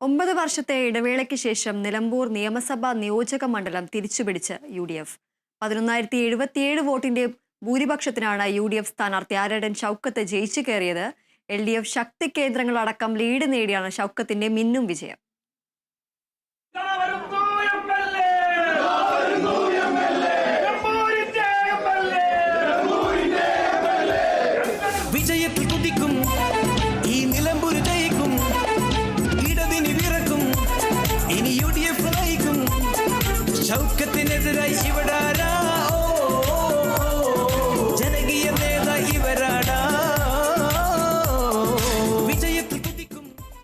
ഒമ്പത് വർഷത്തെ ഇടവേളയ്ക്ക് ശേഷം നിലമ്പൂർ നിയമസഭാ നിയോജക മണ്ഡലം തിരിച്ചുപിടിച്ച് യു ഡി എഫ് പതിനൊന്നായിരത്തി എഴുപത്തിയേഴ് വോട്ടിന്റെ ഭൂരിപക്ഷത്തിനാണ് യു ഡി എഫ് സ്ഥാനാർത്ഥി ആരടൻ ഷൗക്കത്ത് ജയിച്ചു കയറിയത് എൽ ഡി എഫ് ശക്തി കേന്ദ്രങ്ങളടക്കം ലീഡ് നേടിയാണ് ഷൗക്കത്തിന്റെ മിന്നും വിജയം. വിജയത്തിൽ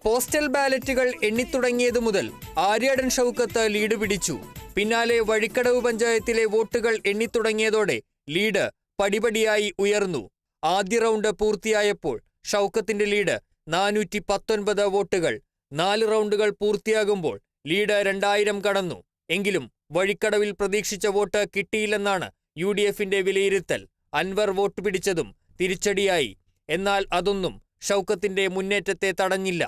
പോസ്റ്റൽ ബാലറ്റുകൾ എണ്ണിത്തുടങ്ങിയതു മുതൽ ആര്യാടൻ ഷൗക്കത്ത് ലീഡ് പിടിച്ചു. പിന്നാലെ വഴിക്കടവ് പഞ്ചായത്തിലെ വോട്ടുകൾ എണ്ണിത്തുടങ്ങിയതോടെ ലീഡ് പടിപടിയായി ഉയർന്നു. ആദ്യ റൗണ്ട് പൂർത്തിയായപ്പോൾ ഷൗക്കത്തിന്റെ ലീഡ് നാനൂറ്റി പത്തൊൻപത് വോട്ടുകൾ നാല് റൗണ്ടുകൾ പൂർത്തിയാകുമ്പോൾ ലീഡ് രണ്ടായിരം കടന്നു. എങ്കിലും വഴിക്കടവിൽ പ്രതീക്ഷിച്ച വോട്ട് കിട്ടിയില്ലെന്നാണ് യു ഡി എഫിന്റെ വിലയിരുത്തൽ. അൻവർ വോട്ട് പിടിച്ചതും തിരിച്ചടിയായി. എന്നാൽ അതൊന്നും ഷൗക്കത്തിന്റെ മുന്നേറ്റത്തെ തടഞ്ഞില്ല.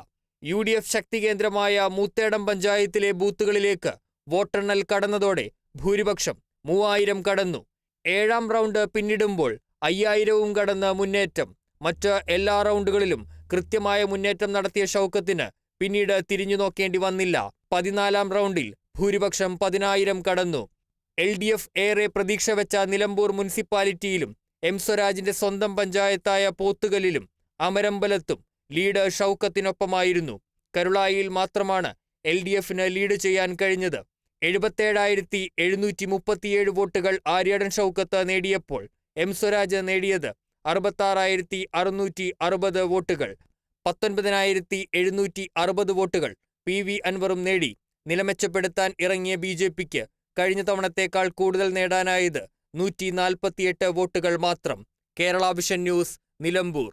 യു ഡി എഫ് ശക്തി കേന്ദ്രമായ മൂത്തേടം പഞ്ചായത്തിലെ ബൂത്തുകളിലേക്ക് വോട്ടെണ്ണൽ കടന്നതോടെ ഭൂരിപക്ഷം മൂവായിരം കടന്നു. ഏഴാം റൗണ്ട് പിന്നിടുമ്പോൾ അയ്യായിരവും കടന്ന് മുന്നേറ്റം. മറ്റ് എല്ലാ റൗണ്ടുകളിലും കൃത്യമായ മുന്നേറ്റം നടത്തിയ ഷൗക്കത്തിന് പിന്നീട് തിരിഞ്ഞു നോക്കേണ്ടി വന്നില്ല. പതിനാലാം റൗണ്ടിൽ ഭൂരിപക്ഷം പതിനായിരം കടന്നു. എൽ ഡി എഫ് ഏറെ പ്രതീക്ഷ വെച്ച നിലമ്പൂർ മുനിസിപ്പാലിറ്റിയിലും എം സ്വരാജിന്റെ സ്വന്തം പഞ്ചായത്തായ പോത്തുകലിലും അമരമ്പലത്തും ലീഡ് ഷൗക്കത്തിനൊപ്പമായിരുന്നു. കരുളായിയിൽ മാത്രമാണ് എൽ ഡി എഫിന് ലീഡ് ചെയ്യാൻ കഴിഞ്ഞത്. എഴുപത്തേഴായിരത്തി എഴുന്നൂറ്റി മുപ്പത്തിയേഴ് വോട്ടുകൾ ആര്യടൻ ഷൗക്കത്ത് നേടിയപ്പോൾ എം സ്വരാജ് നേടിയത് അറുപത്താറായിരത്തി അറുന്നൂറ്റി അറുപത് വോട്ടുകൾ പത്തൊൻപതിനായിരത്തി എഴുന്നൂറ്റി അറുപത് വോട്ടുകൾ പി വി അൻവറും നേടി. നിലമെച്ചപ്പെടുത്താൻ ഇറങ്ങിയ ബി ജെ പിക്ക് കഴിഞ്ഞ തവണത്തേക്കാൾ കൂടുതൽ നേടാനായത് നൂറ്റി നാൽപ്പത്തിയെട്ട് വോട്ടുകൾ മാത്രം. Kerala vision news Nilambur.